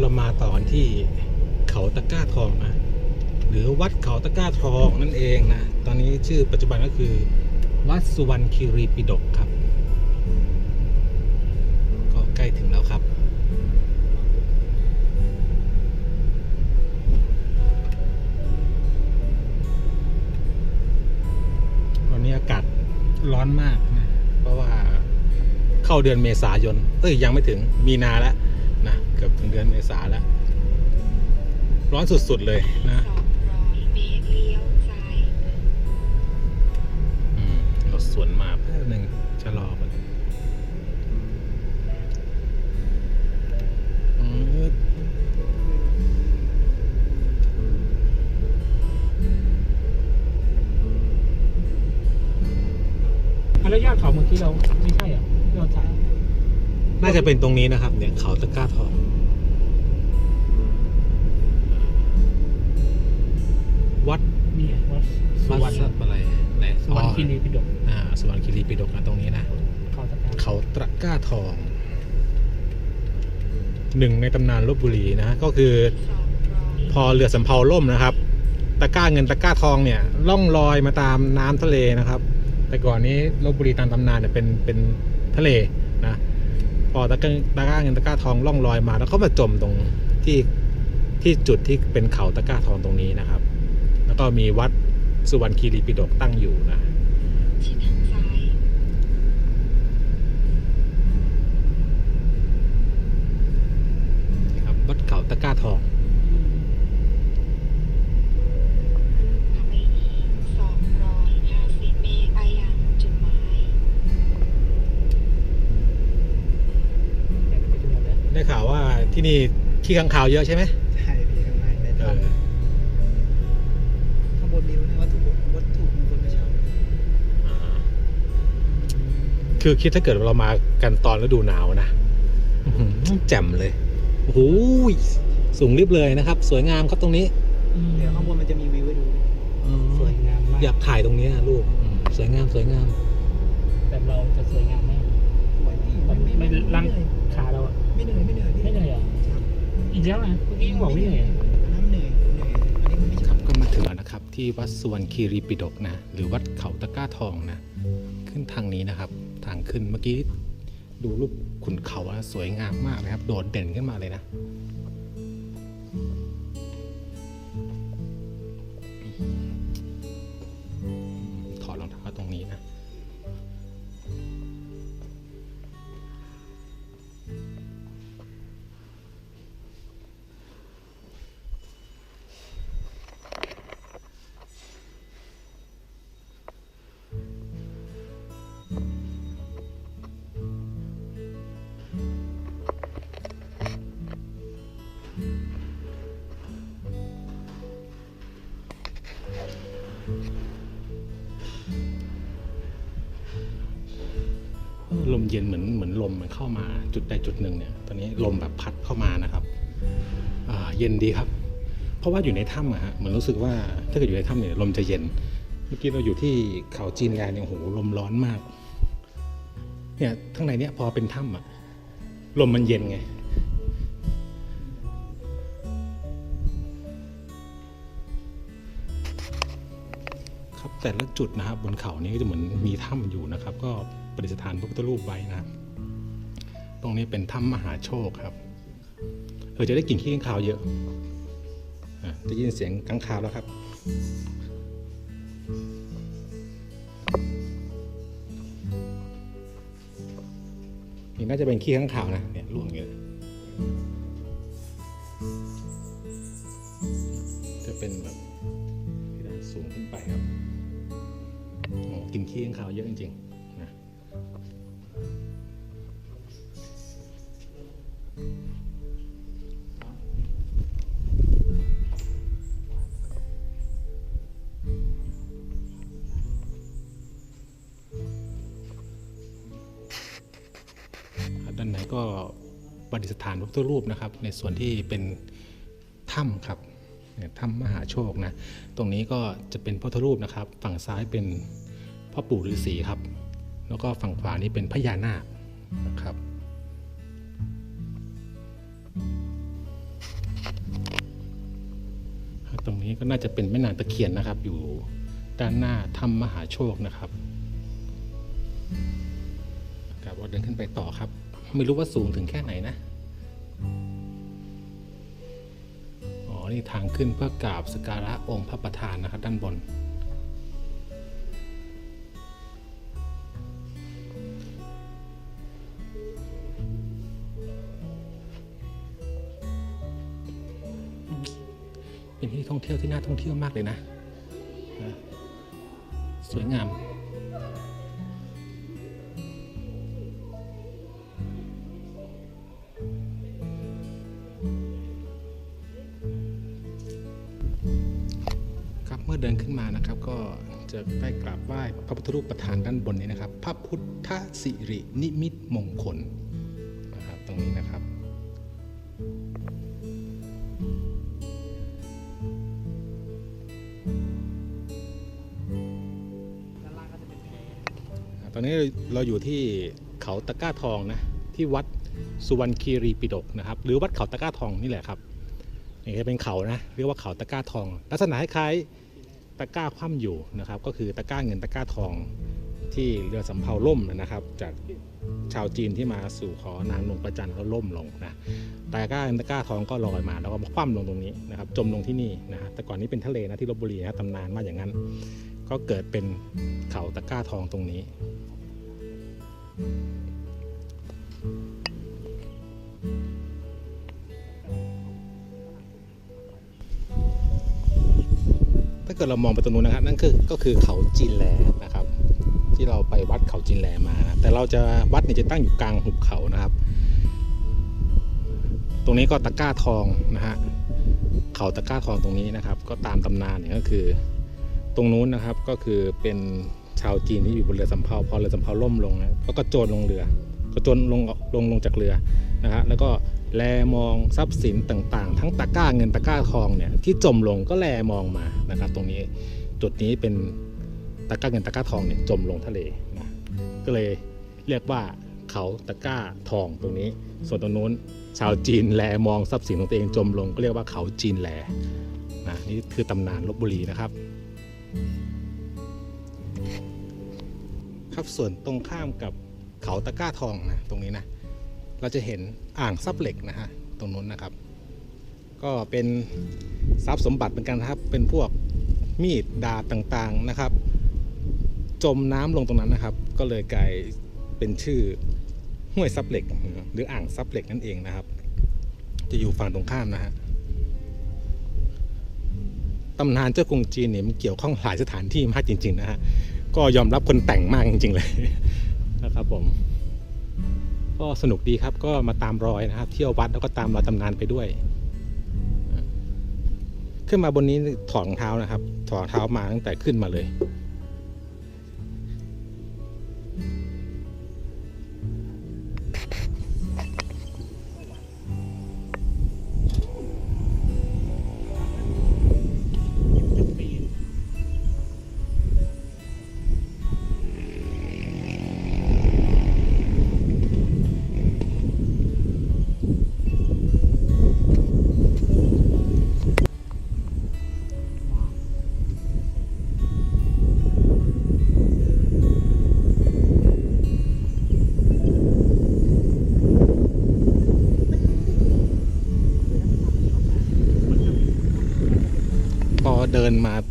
เรามาต่อนที่เขาตะก้าทองนะหรือวัดเขาตะก้าทองนั่นเองนะตอนนี้ชื่อปัจจุบันก็คือ วัดสุวรรณคีรีปิฎกครับ ก็ใกล้ถึงแล้วครับวันนี้อากาศร้อนมากนะเพราะว่าเข้าเดือนเมษายน เอ้ยยังไม่ถึงมีนาแล้วนะ เกือบถึงเดือนเมษาแล้ว ร้อนสุดๆเลยนะสองร้อยเมตรเลี้ยวซ้ายอืมรถสวนมาแป๊บหนึ่งชะลอก่อนอืมอะแล้วยอดเขาเมื่อกี้เราไม่ใช่เหรอที่เราถ่ายน่าจะเป็นตรงนี้นะครับ เนี่ยเขาตะกร้าทอง สุวัดวรรณอะไรไหนสุวรรณคีรีปิฎกอ่าสวรรณคีรีปิฎกนะตรงนี้นะ เขาตะกร้าเขาตะกร้าทอง หนึ่งในตำนานลบบุรีนะก็คือสองร้อยพอเรือสำเภาล่มนะครับ ตะกร้าเงินตะกร้าทองเนี่ยล่องลอยมาตามน้ำทะเลนะครับ แต่ก่อนนี้ลบบุรีตามตำนานเนี่ยเป็นเป็นทะเลนะพอตะกร้าตะกร้าเงินตะกร้าทองล่องลอยมา แล้วก็มาจมตรงที่ที่จุดที่เป็นเขาตะกร้าทองตรงนี้นะครับ แล้วก็มีวัด สุวรรณคีรีปิฎกตั้งอยู่นะชิดทางซ้ายนี่ครับวัดเขาตะกร้าทองขับไปอีกสองร้อยห้าสิบเมตรไปยังจุดหมายอยากไปดูหมดเลยได้ข่าวว่าที่นี่ขี้ข้างคาวเยอะใช่ไหมใช่พี่ข้างในในเอถ้อำ คือคิดถ้าเกิดเรามากันตอนฤดูหนาวนะอื้อหือแจ่มเลยโอ้โหสูงริบเลยนะครับ สวยงามครับตรงนี้เดี๋ยวข้างบนมันจะมีวิวให้ดูสวยงามมากอยากถ่ายตรงนี้อะลูกอืมสวยงามสวยงามแต่เราจะสวยงามมากสวยพี่มันไม่ไม่ไม่ลังเหนื่อยขาเราอะไม่เหนื่อยไม่เหนื่อยพี่ไม่เหนื่อยเหรอครับอีกแล้วนะเมื่อกี้ยังบอกไม่เหนื่อยอันนั้นเหนื่อยเหนื่อยอันนี้มันไม่คใช่รับก็มาถึงแล้วนะครับที่วัดสุวรรณคีรีปิฎกนะ หรือวัดเขาตะกร้าทองนะ ขึ้นทางนี้นะครับ ทางขึ้นเมื่อกี้ดูรูปขุนเขาสวยงามมากนะครับ โดดเด่นขึ้นมาเลยนะ เย็นเหมือนเหมือนลมมันเข้ามาจุดใดจุดหนึ่งเนี่ย ตอนนี้ลมแบบพัดเข้ามานะครับเย็นดีครับ เพราะว่าอยู่ในถ้ำอะฮะเหมือนรู้สึกว่าถ้าเกิดอยู่ในถ้ำเนี่ยลมจะเย็น เมื่อกี้เราอยู่ที่เขาจีนงานเนี่ยโอ้โหลมร้อนมาก เนี่ยข้างในเนี่ยพอเป็นถ้ำอะลมมันเย็นไงครับแต่ละจุดนะครับบนเขานี้ก็จะเหมือนมีถ้ำอยู่นะครับ ก็ ประดิษฐานพระพุทธรูปไว้นะครับ ตรงนี้เป็นถ้ำมหาโชคครับเออจะได้กลิ่นขี้ข้างคาวเยอะอะได้ยินเสียงข้างคาวแล้วครับนี่น่าจะเป็นขี้ข้างคาวนะเนี่ยล่วงอย่างเงี้ยจะเป็นแบบเพดานสูงขึ้นไปครับโอ้กินขี้ข้างคาวเยอะจริงๆ ประดิษฐานพระพุทธรูปนะครับ ในส่วนที่เป็นถ้ำครับถ้ำมหาโชคนะ ตรงนี้ก็จะเป็นพระพุทธรูปนะครับ ฝั่งซ้ายเป็นพ่อปู่ฤาษีครับ แล้วก็ฝั่งขวานี้เป็นพญานาคนะครับตรงนี้ก็น่าจะเป็นแม่นางตะเคียนนะครับ อยู่ด้านหน้าถ้ำมหาโชคนะครับครับเดินขึ้นไปต่อครับ ไม่รู้ว่าสูงถึงแค่ไหนนะ นี่ทางขึ้นเพื่อกราบสการะองค์พระประธานนะครับด้านบน เป็นที่ท่องเที่ยวที่น่าท่องเที่ยวมากเลยนะ เดินขึ้นมานะครับ ก็จะได้กราบไหว้พระพุทธรูปประธานด้านบนนี้นะครับ พระพุทธสิรินิมิตมงคลนะครับตรงนี้นะครับตอนนี้เราอยู่ที่เขาตะก้าทองนะที่วัดสุวรรณคีรีปิฎกนะครับ หรือวัดเขาตะก้าทองนี่แหละครับนี่จะเป็นเขานะเรียกว่าเขาตะก้าทอง ลักษณะคล้ายๆ ตะกร้าคว่ำอยู่นะครับ ก็คือตะกร้าเงินตะกร้าทองที่เรือสำเภาล่มนะครับ จากชาวจีนที่มาสู่ขอนางนงประจันแล้วล่มลงนะตะกร้าเงินตะกร้าทองก็ลอยมาแล้วก็มาคว่ำลงตรงนี้นะครับ จมลงที่นี่นะฮะแต่ก่อนนี้เป็นทะเลนะที่ลบบุรีนะตำนานมาอย่างนั้น ก็เกิดเป็นเขาตะกร้าทองตรงนี้าเกิดเรามองไปตรงนู้นนะครับ นั่นคือก็คือเขาจีนแลนะครับ ที่เราไปวัดเขาจีนแลมานะแต่เราจะวัดเนี่ยจะตั้งอยู่กลางหุบเขานะครับ ตรงนี้ก็ตะก้าทองนะฮะเขาตะก้าทองตรงนี้นะครับ ก็ตามตำนานเนี่ยก็คือ ตรงนู้นนะครับก็คือเป็นชาวจีนที่อยู่บนเรือสำเภาพอเรือสำเภาล่มลงนะก็กระโจนลงเรือ กระโจนลงลงลงจากเรือนะฮะแล้วก็ แลมองทรัพย์สินต่างๆ ทั้งตะกร้าเงินตะกร้าทองเนี่ยที่จมลงก็แลมองมานะครับ ตรงนี้จุดนี้เป็นตะกร้าเงินตะกร้าทองเนี่ยจมลงทะเลนะก็เลยเรียกว่าเขาตะกร้าทองตรงนี้ ส่วนตรงนู้นชาวจีนแลมองทรัพย์สินของตัวเองจมลง ก็เรียกว่าเขาจีนแลนะนี่คือตำนานลบบุรีนะครับ ครับส่วนตรงข้ามกับเขาตะกร้าทองนะตรงนี้นะ เราจะเห็นอ่างซับเหล็กนะฮะตรงนู้นนะครับ ก็เป็นทรัพย์สมบัติเหมือนกันนะครับ เป็นพวกมีดดาบต่างๆนะครับ จมน้ำลงตรงนั้นนะครับ ก็เลยกลายเป็นชื่อห้วยซับเหล็ก หรืออ่างซับเหล็กนั่นเองนะครับ จะอยู่ฝั่งตรงข้ามนะฮะตำนานเจ้ากรุงจีนเนี่ยมันเกี่ยวข้องหลายสถานที่มากจริง ๆ นะฮะก็ยอมรับคนแต่งมากจริง ๆ เลยนะครับผม ก็สนุกดีครับก็มาตามรอยนะครับ เที่ยววัดแล้วก็ตามรอยตำนานไปด้วย ขึ้นมาบนนี้ถอดรองเท้านะครับ ถอดรองเท้ามาตั้งแต่ขึ้นมาเลย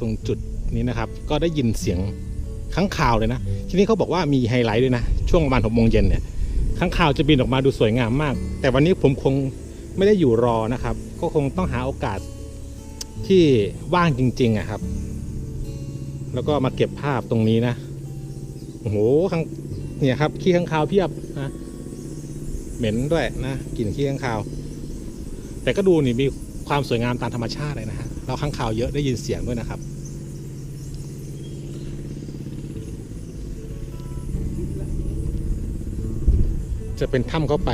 รงจุดนี้นะครับ ก็ได้ยินเสียงข้างข่าวเลยนะ ที่นี่เขาบอกว่ามีไฮไลท์ด้วยนะ ช่วงประมาณหกโมงเย็นเนี่ยข้างข่าวจะบินออกมาดูสวยงามมาก แต่วันนี้ผมคงไม่ได้อยู่รอนะครับ ก็คงต้องหาโอกาสที่ว่างจริงๆอะครับ แล้วก็มาเก็บภาพตรงนี้นะโอ้โหข้างเนี่ยครับขี้ข้างคาวเพียบนะเหม็นด้วยนะกลิ่นขี้ข้างคาว แต่ก็ดูนี่มี ความสวยงามตามธรรมชาติเลยนะฮะเราข้างข่าวเยอะได้ยินเสียงด้วยนะครับจะเป็นถ้ำเข้าไป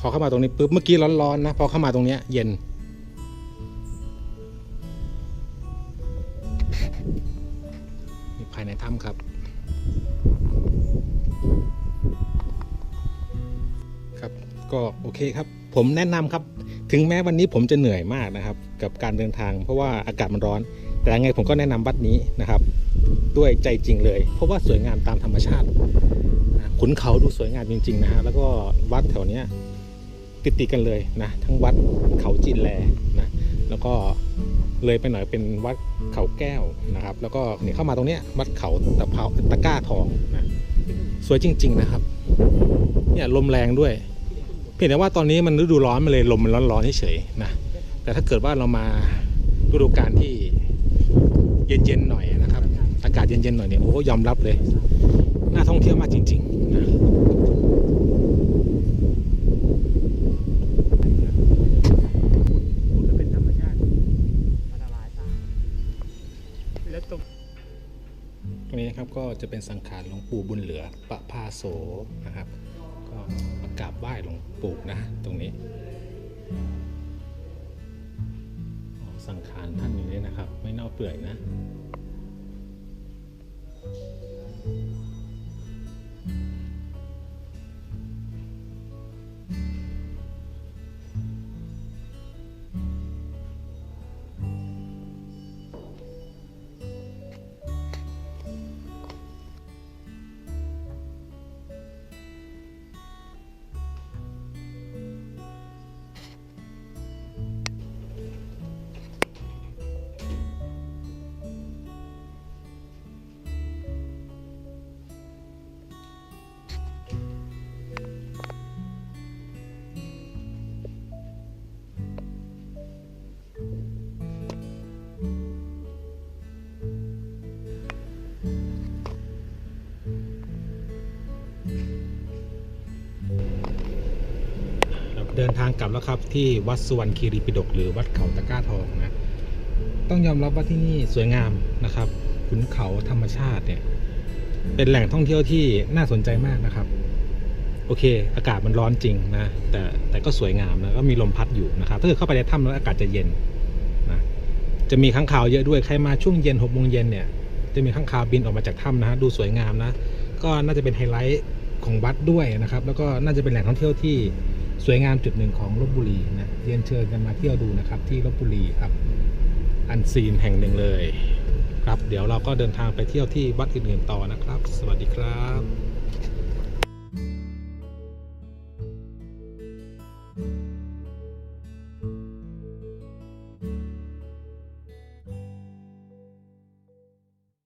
พอเข้ามาตรงนี้ปุ๊บเมื่อกี้ร้อนๆนะพอเข้ามาตรงเนี้ยเย็น นี่ภายในถ้ำครับ ครับก็โอเคครับ ผมแนะนำครับ ถึงแม้วันนี้ผมจะเหนื่อยมากนะครับ กับการเดินทาง เพราะว่าอากาศมันร้อน แต่ยังไงผมก็แนะนำวัดนี้นะครับ ด้วยใจจริงเลย เพราะว่าสวยงามตามธรรมชาติขุนเขาดูสวยงามจริง ๆ นะฮะ แล้วก็วัดแถวเนี้ย ติดติดกันเลยนะทั้งวัดเขาจินแลนะแล้วก็เลยไปหน่อยเป็นวัดเขาแก้วนะครับ แล้วก็เนี่ยเข้ามาตรงเนี้ยวัดเขาตะเภาตะก้าทองนะสวยจริง ๆนะครับเนี่ยลมแรงด้วย เพียงแต่ว่าตอนนี้มันฤดูร้อนมาเลยลมมันร้อนๆเฉยๆนะแต่ถ้าเกิดว่าเรามาฤดูกาลที่เย็นๆหน่อยนะครับ อากาศเย็นๆหน่อยเนี่ยโอ้ยอมรับเลย น่าท่องเที่ยวมากจริงๆนะ นะครับ ก็จะเป็นสังขารหลวงปู่บุญเหลือปะพาโสนะครับ ก็มากราบไหว้หลวงปู่นะตรงนี้สังขารท่านอยู่นี่นะครับ ไม่เน่าเปื่อยนะ กลับแล้วครับที่วัดสุวรรณคีรีปิฎกหรือวัดเขาตะก้าทองนะต้องยอมรับว่าที่นี่สวยงามนะครับขุนเขาธรรมชาติเนี่ยเป็นแหล่งท่องเที่ยวที่น่าสนใจมากนะครับ โอเค อากาศมันร้อนจริงนะแต่แต่ก็สวยงามนะก็มีลมพัดอยู่นะครับ ถ้าเกิดเข้าไปในถ้ำแล้วอากาศจะเย็นนะจะมีข้างคาวเยอะด้วยใครมาช่วงเย็นหกโมงเย็นเนี่ยจะมีข้างคาวบินออกมาจากถ้ำนะฮะดูสวยงามนะก็น่าจะเป็นไฮไลท์ของวัดด้วยนะครับ แล้วก็น่าจะเป็นแหล่งท่องเที่ยวที่ สวยงามจุดหนึ่งของลบบุรีนะเรียนเชิญกันมาเที่ยวดูนะครับ ที่ลบบุรีครับ อันซีนแห่งหนึ่งเลย ครับ เดี๋ยวเราก็เดินทางไปเที่ยวที่วัดอื่นๆต่อนะครับ สวัสดีครับ